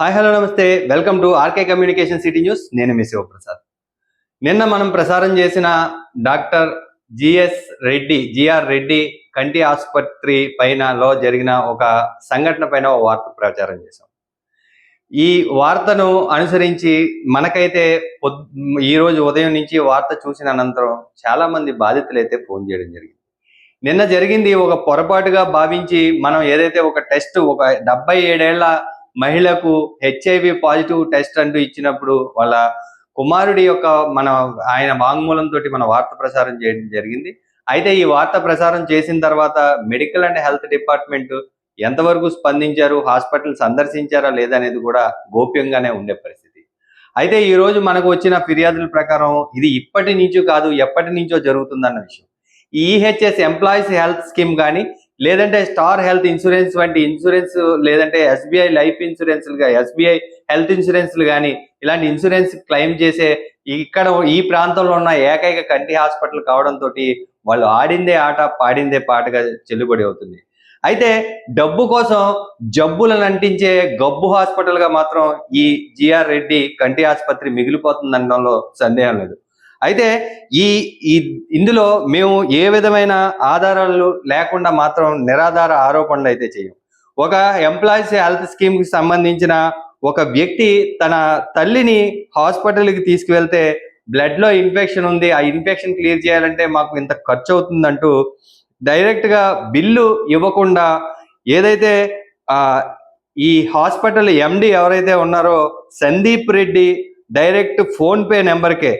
Hi hello నమస్తే. Welcome to RK communication city news. నేను మీ శివప్రసాద్. నిన్న మనం ప్రసారం చేసిన doctor GS Reddy GR Reddy కంటి ఆసుపత్రి పైన లో జరిగిన ఒక సంఘటన పైన ఒక వార్త ప్రచారం చేశాం. ఈ వార్తను అనుసరించి మనకైతే పొద్ ఈ రోజు ఉదయం నుంచి వార్త చూసిన అనంతరం చాలా మంది బాధితులు అయితే ఫోన్ చేయడం జరిగింది. నిన్న జరిగింది ఒక పొరపాటుగా భావించి మనం ఏదైతే ఒక టెస్ట్ ఒక డెబ్బై ఏడేళ్ళ మహిళకు హెచ్ఐవి పాజిటివ్ టెస్ట్ అంటూ ఇచ్చినప్పుడు వాళ్ళ కుమారుడి యొక్క మన ఆయన వాంగ్మూలంతో మన వార్త ప్రసారం చేయడం జరిగింది. అయితే ఈ వార్త ప్రసారం చేసిన తర్వాత మెడికల్ అండ్ హెల్త్ డిపార్ట్మెంట్ ఎంతవరకు స్పందించారు హాస్పిటల్ సందర్శించారా లేదనేది కూడా గోప్యంగానే ఉండే పరిస్థితి. అయితే ఈ రోజు మనకు వచ్చిన ఫిర్యాదుల ప్రకారం ఇది ఇప్పటి నుంచో కాదు ఎప్పటి నుంచో జరుగుతుందన్న విషయం. ఈహెచ్ఎస్ ఎంప్లాయీస్ హెల్త్ స్కీమ్ కానీ లేదంటే స్టార్ హెల్త్ ఇన్సూరెన్స్ వంటి ఇన్సూరెన్స్ లేదంటే SBI life insurance SBI health ఇన్సూరెన్స్లు కానీ ఇలాంటి ఇన్సూరెన్స్ క్లెయిమ్ చేసే ఇక్కడ ఈ ప్రాంతంలో ఉన్న ఏకైక కంటి హాస్పిటల్ కావడంతో వాళ్ళు ఆడిందే ఆట పాడిందే పాటగా చెల్లుబడి అవుతుంది. అయితే డబ్బు కోసం జబ్బులను అంటించే గబ్బు హాస్పిటల్గా మాత్రం ఈ జిఆర్ రెడ్డి కంటి ఆసుపత్రి మిగిలిపోతుంది అనడంలో సందేహం లేదు. అయితే ఈ ఇందులో మేము ఏ విధమైన ఆధారాలు లేకుండా మాత్రం నిరాధార ఆరోపణలు అయితే చేయం. ఒక ఎంప్లాయీస్ హెల్త్ స్కీమ్కి సంబంధించిన ఒక వ్యక్తి తన తల్లిని హాస్పిటల్కి తీసుకువెళ్తే బ్లడ్లో ఇన్ఫెక్షన్ ఉంది ఆ ఇన్ఫెక్షన్ క్లియర్ చేయాలంటే మాకు ఇంత ఖర్చు అవుతుందంటూ డైరెక్ట్గా బిల్లు ఇవ్వకుండా ఏదైతే ఈ హాస్పిటల్ ఎండి ఎవరైతే ఉన్నారో సందీప్ రెడ్డి డైరెక్ట్ ఫోన్పే నెంబర్కే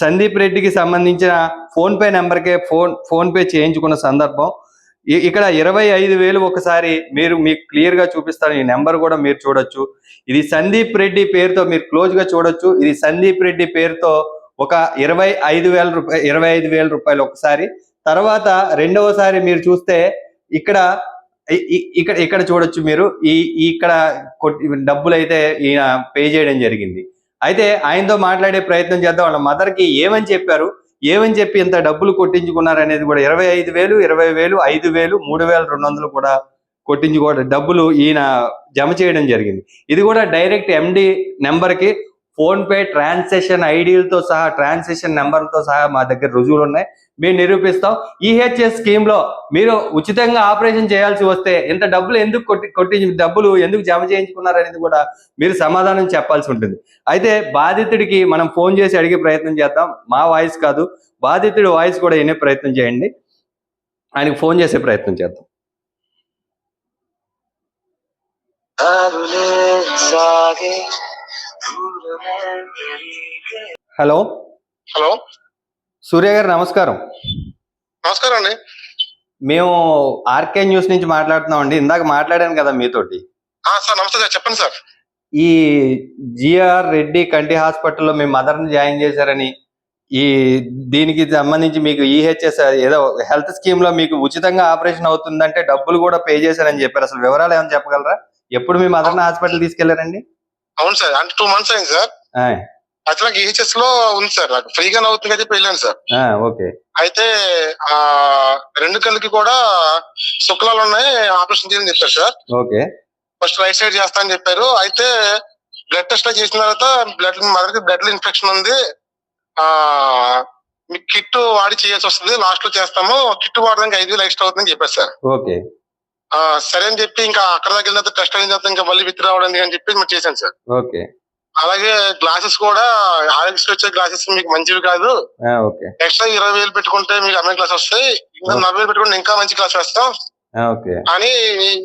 సందీప్ రెడ్డికి సంబంధించిన ఫోన్ పే నెంబర్కే ఫోన్ ఫోన్ పే చేయించుకున్న సందర్భం. ఇక్కడ ఇరవై ఐదు వేలు ఒకసారి మీరు మీకు క్లియర్గా చూపిస్తాను. ఈ నెంబర్ కూడా మీరు చూడొచ్చు. ఇది సందీప్ రెడ్డి పేరుతో మీరు క్లోజ్గా చూడొచ్చు. ఇది సందీప్ రెడ్డి పేరుతో ఒక ఇరవై ఐదు వేల రూపాయలు ఇరవై ఐదు వేల రూపాయలు ఒకసారి. తర్వాత రెండవసారి మీరు చూస్తే ఇక్కడ ఇక్కడ ఇక్కడ చూడొచ్చు మీరు. ఈ ఈ ఇక్కడ కొట్టి డబ్బులు అయితే ఈయన పే చేయడం జరిగింది. అయితే ఆయనతో మాట్లాడే ప్రయత్నం చేద్దాం. వాళ్ళ మదర్కి ఏమని చెప్పారు? ఏమని చెప్పి ఇంత డబ్బులు కొట్టించుకున్నారు అనేది కూడా ఇరవై ఐదు వేలు ఇరవై వేలు ఐదు వేలు మూడు వేల రెండు వందలు కూడా కొట్టించుకోవడం డబ్బులు ఈయన జమ చేయడం జరిగింది. ఇది కూడా డైరెక్ట్ ఎండి నెంబర్కి ఫోన్ పే ట్రాన్సాక్షన్ ఐడీలతో సహా ట్రాన్సాక్షన్ నెంబర్తో సహా మా దగ్గర రుజువులు ఉన్నాయి. మేము నిరూపిస్తాం. ఈహెచ్ఎస్ స్కీమ్లో మీరు ఉచితంగా ఆపరేషన్ చేయాల్సి వస్తే ఇంత డబ్బులు ఎందుకు కొట్టి కొట్టి డబ్బులు ఎందుకు జమ చేయించుకున్నారు అనేది కూడా మీరు సమాధానం చెప్పాల్సి ఉంటుంది. అయితే బాధితుడికి మనం ఫోన్ చేసి అడిగే ప్రయత్నం చేద్దాం. మా వాయిస్ కాదు. బాధితుడి వాయిస్ కూడా వినే ప్రయత్నం చేయండి. ఆయనకు ఫోన్ చేసే ప్రయత్నం చేద్దాం. హలో? హలో? సూర్య గారు నమస్కారం. నమస్కారం అండి. మేము ఆర్కే న్యూస్ నుంచి మాట్లాడుతున్నాం అండి. ఇందాక మాట్లాడాను కదా మీతోటి. సార్ నమస్తే సార్. చెప్పండి సార్. ఈ జిఆర్ రెడ్డి కంటి హాస్పిటల్లో మీ మదర్ని జాయిన్ చేశారని ఈ దీనికి సంబంధించి మీకు ఈహెచ్ఎస్ ఏదో హెల్త్ స్కీమ్లో మీకు ఉచితంగా ఆపరేషన్ అవుతుందంటే డబ్బులు కూడా పే చేశారని చెప్పారు. అసలు వివరాలు ఏమైనా చెప్పగలరా? ఎప్పుడు మీ మదర్ని హాస్పిటల్ తీసుకెళ్ళారండి? అవును సార్. అంటే టూ మంత్స్ అయింది సార్. ఆయ్, యాక్చువల్గా ఈహెచ్ఎస్లో ఉంది సార్. నాకు ఫ్రీగానే అవుతుంది అని చెప్పి వెళ్ళాను సార్. ఓకే. అయితే ఆ రెండు కళ్ళకి కూడా శుక్లాలు ఉన్నాయి. ఆపరేషన్ చేయాలని చెప్పారు sir. Okay. First right side చేస్తా అని చెప్పారు. అయితే బ్లడ్ టెస్ట్ చేసిన తర్వాత బ్లడ్ మదర్కి బ్లడ్లో ఇన్ఫెక్షన్ ఉంది. ఆ మీకు కిట్ వాడి చేయాల్సి వస్తుంది. లాస్ట్లో చేస్తాము. కిట్ వాడడానికి ఐదు వేలు ఎక్స్ట్రా అవుతుందని చెప్పారు సార్. ఓకే. సరే అని చెప్పి ఇంకా అక్కడ దగ్గర టెస్ట్ అయిన తర్వాత ఇంకా మళ్ళీ విత్ రావడం అని చెప్పి మేము చేశాను సార్. ఓకే. అలాగే గ్లాసెస్ కూడా ఆర్ఎక్స్ వచ్చే గ్లాసెస్ మీకు మంచివి కాదు. ఓకే. ఎక్స్ట్రా ఇరవై వేలు పెట్టుకుంటే మీకు అమ్మాయి క్లాస్ వస్తాయి. ఇంకా. నలభై వేలు పెట్టుకుంటే ఇంకా మంచి క్లాస్ వేస్తాం. ఓకే. అని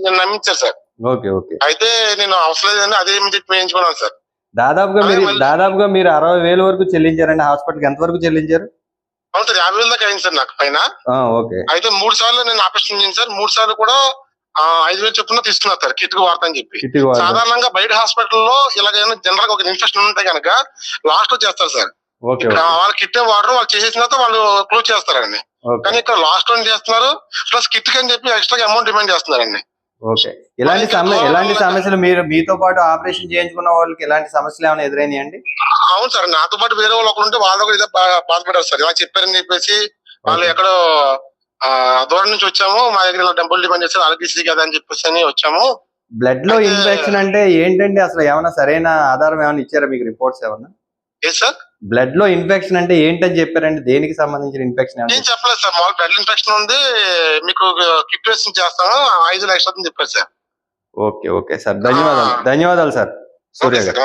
నేను నమ్మించారు సార్. Okay okay. అయితే నేను అవసరం లేదని అదే చెప్పి వేయించుకున్నాను సార్. దాదాపుగా మీరు దాదాపుగా మీరు అరవై వేల వరకు చెల్లించారండి. హాస్పిటల్కి ఎంత వరకు చెల్లించారు? అవును సార్ యాభై వేల దాకా అయింది సార్ నాకు పైన. ఓకే. అయితే మూడు సార్లు నేను ఆపరేషన్ చేశాను. సార్ మూడు సార్లు కూడా ఐదు వేలు చొప్పున తీసుకున్నారు సార్ కిట్కు వాడతాను చెప్పి. సాధారణంగా బయట హాస్పిటల్లో ఇలాగైనా జనరల్గా ఒక ఇన్ఫెక్షన్ ఉంటే కనుక లాస్ట్లో చేస్తారు సార్. వాళ్ళు కిట్ వాడరు వాళ్ళు చేసేసిన తర్వాత వాళ్ళు క్లోజ్ చేస్తారండి. కానీ ఇక్కడ లాస్ట్లో చేస్తున్నారు ప్లస్ కిట్ అని చెప్పి ఎక్స్ట్రా అమౌంట్ డిమాండ్ చేస్తున్నారండి. ఓకే. ఎలాంటి ఇంకా సమ దూరం ఎలాంటి ఉన్న- సమస్యలు మీరు మీతో పాటు ఆపరేషన్ చేయించుకున్న వాళ్ళకి ఎలాంటి సమస్యలు ఏమైనా ఎదురైనాయండి? అవును సార్ నాతో పాటు వేరే వాళ్ళు ఒకరు ఉంటే వాళ్ళు కూడా ఇదే బాధపడారు సార్. ఇలా చెప్పారని చెప్పేసి వాళ్ళు. ఎక్కడో ఆ, దూరం నుంచి వచ్చాము. మా దగ్గర ఇలా డబ్బులు డిమాండ్ చేస్తారు ఆరోగ్యశ్రీ కదా అని చెప్పేసి అని వచ్చాము. బ్లడ్లో ఇన్ఫెక్షన్ అంటే ఏంటండి? అసలు ఏమైనా సరైన ఆధారం ఏమైనా ఇచ్చారా మీకు రిపోర్ట్స్ ఏమన్నా? ఏ సార్? బ్లడ్లో ఇన్ఫెక్షన్ అంటే ఏంటని చెప్పారండి? దేనికి సంబంధించిన ఇన్ఫెక్షన్ ఏమన్నా? చెప్పలేదు సార్. మామూలు బ్లడ్ ఇన్ఫెక్షన్ ఉంది. మీకు కిట్ వేసి చేస్తాము ఐదు లక్షలు అని చెప్పారు సార్. Okay okay sir. ధన్యవాదాలు. ధన్యవాదాలు సార్. సూర్య గారు.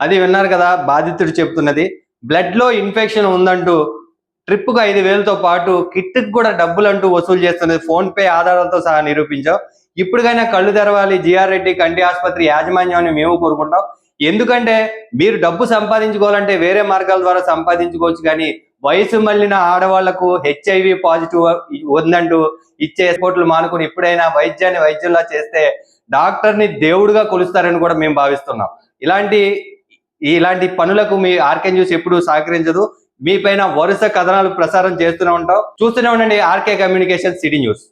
అది విన్నారు కదా బాధితుడు చెప్తున్నది. బ్లడ్లో ఇన్ఫెక్షన్ ఉందంటూ ట్రిప్కు ఐదు వేలతో పాటు కిట్కి కూడా డబ్బులు అంటూ వసూలు చేస్తున్నది ఫోన్ పే ఆధారాలతో సహా నిరూపించాం ఇప్పుడుకైనా కళ్ళు తెరవాలి జిఆర్ రెడ్డి కంటి ఆసుపత్రి యాజమాన్యాన్ని మేము కోరుకుంటాం. ఎందుకంటే మీరు డబ్బు సంపాదించుకోవాలంటే వేరే మార్గాల ద్వారా సంపాదించుకోవచ్చు కానీ వయసు మళ్ళిన ఆడవాళ్ళకు హెచ్ఐవి పాజిటివ్ ఉందంటూ ఇచ్చే ఎస్పోర్ట్లు మానుకుని ఎప్పుడైనా వైద్యాన్ని వైద్యుల్లా చేస్తే డాక్టర్ని దేవుడుగా కొలుస్తారని కూడా మేము భావిస్తున్నాం. ఇలాంటి ఇలాంటి పనులకు మీ ఆర్కే జ్యూస్ ఎప్పుడు సహకరించదు. మీ పైన వరుస కథనాలు ప్రసారం చేస్తూనే ఉంటాం. చూస్తూనే ఉండండి ఆర్కే కమ్యూనికేషన్ సిటీ న్యూస్.